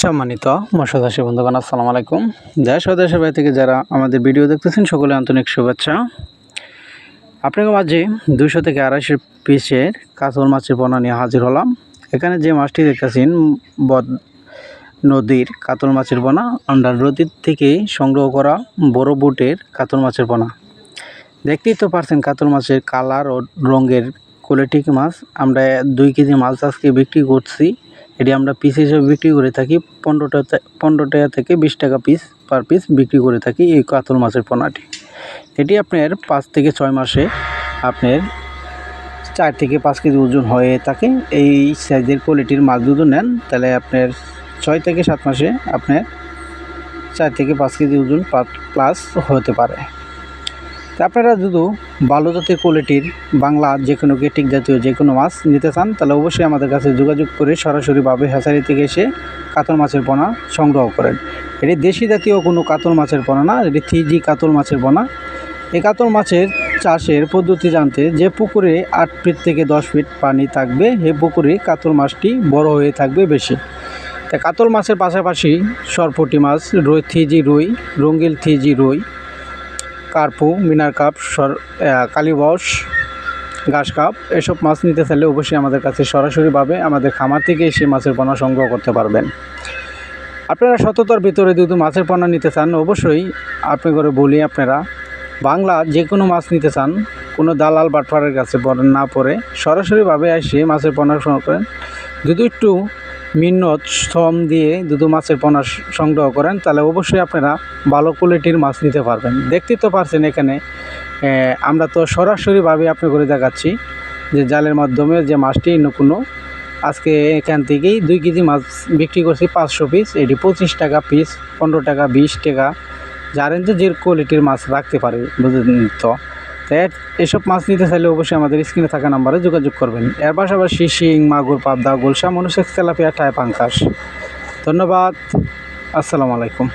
সম্মানিত মৎস্যচাষী বন্ধুগণ, আসসালামু আলাইকুম। দেশ ও দেশের থেকে যারা আমাদের ভিডিও দেখতেছেন সকলে আন্তরিক শুভেচ্ছা। আপনাকে মাঝে দুশো থেকে আড়াইশো পিসের কাতল মাছের পোনা নিয়ে হাজির হলাম। এখানে যে মাছটি দেখতেছেন, বদ নদীর কাতল মাছের পোনা আন্ডার নদীর থেকে সংগ্রহ করা বড় বুটের কাতল মাছের পোনা দেখতেই তো পারছেন কাতল মাছের কালার ও রঙের কোয়ালিটি মাছ। আমরা দুই কেজি মাছ আজকে বিক্রি করছি। এটি আমরা পিস হিসেবে বিক্রি করে থাকি পনেরো টাকা পনেরো টাকা থেকে বিশ টাকা পিস পার পিস বিক্রি করে থাকি এই কাতল মাছের পোনাটি। এটি আপনার পাঁচ থেকে ছয় মাসে আপনার চার থেকে পাঁচ কেজি ওজন হয়ে থাকে। এই সাইজের কোয়ালিটির মাছ যদি নেন, তাহলে আপনার ছয় থেকে সাত মাসে আপনার চার থেকে পাঁচ কেজি ওজন প্লাস হতে পারে। আপনারা যদি ভালো জাতের কোয়ালিটির বাংলা যে কোনো কেটিক জাতীয় যে কোনো মাছ নিতে চান, তাহলে অবশ্যই আমাদের কাছে যোগাযোগ করে সরাসরিভাবে হ্যাচারি থেকে এসে কাতল মাছের পোনা সংগ্রহ করেন। এটি দেশি জাতীয় কোনো কাতল মাছের পোনা না, এটি থ্রি কাতল মাছের পোনা এই কাতল মাছের চাষের পদ্ধতি জানতে যে পুকুরে আট ফিট থেকে দশ ফিট পানি থাকবে সেই পুকুরে কাতল মাছটি বড় হয়ে থাকবে বেশি। তা কাতল মাছের পাশাপাশি সরপটি মাছ, রুই থ্রিজি রুই, রঙ্গিল থ্রিজি রুই কার্পু, মিনার কাপ কালীবস ঘাস কাপ, এসব মাছ নিতে চাইলে অবশ্যই আমাদের কাছে সরাসরিভাবে আমাদের খামার থেকে এসে মাছের পোনা সংগ্রহ করতে পারবেন। আপনারা সততার ভিতরে যদি মাছের পোনা নিতে চান, অবশ্যই আপনি করে বলি আপনারা, বাংলা যে কোনো মাছ নিতে চান, কোনো দালাল বাটফারের কাছে না পড়ে সরাসরিভাবে এসে মাছের পোনা সংগ্রহ করেন। যদি একটু মিন্নত শ্রম দিয়ে দুটো মাছের পোনা সংগ্রহ করেন, তাহলে অবশ্যই আপনারা ভালো কোয়ালিটির মাছ নিতে পারবেন। দেখতে তো পারছেন এখানে আমরা তো সরাসরিভাবে আপনি করে দেখাচ্ছি যে জালের মাধ্যমে যে মাছটি কোনো আজকে এখান থেকেই দুই কেজি মাছ বিক্রি করছি পাঁচশো পিস, এটি পঁচিশ টাকা পিস, পনেরো টাকা, বিশ টাকা। জানেন তো যে কোয়ালিটির মাছ রাখতে পারে, বুঝলেন তো? তাই এসব মাছ নিতে চাইলে অবশ্যই আমাদের স্ক্রিনে থাকা নাম্বারে যোগাযোগ করবেন। এর পাশাপাশি শিং, মাগুর, পাবদা গোলসা মনুষেক তেলাপিয়া, টায় পাঙ্কাশ। ধন্যবাদ। আসসালামু আলাইকুম।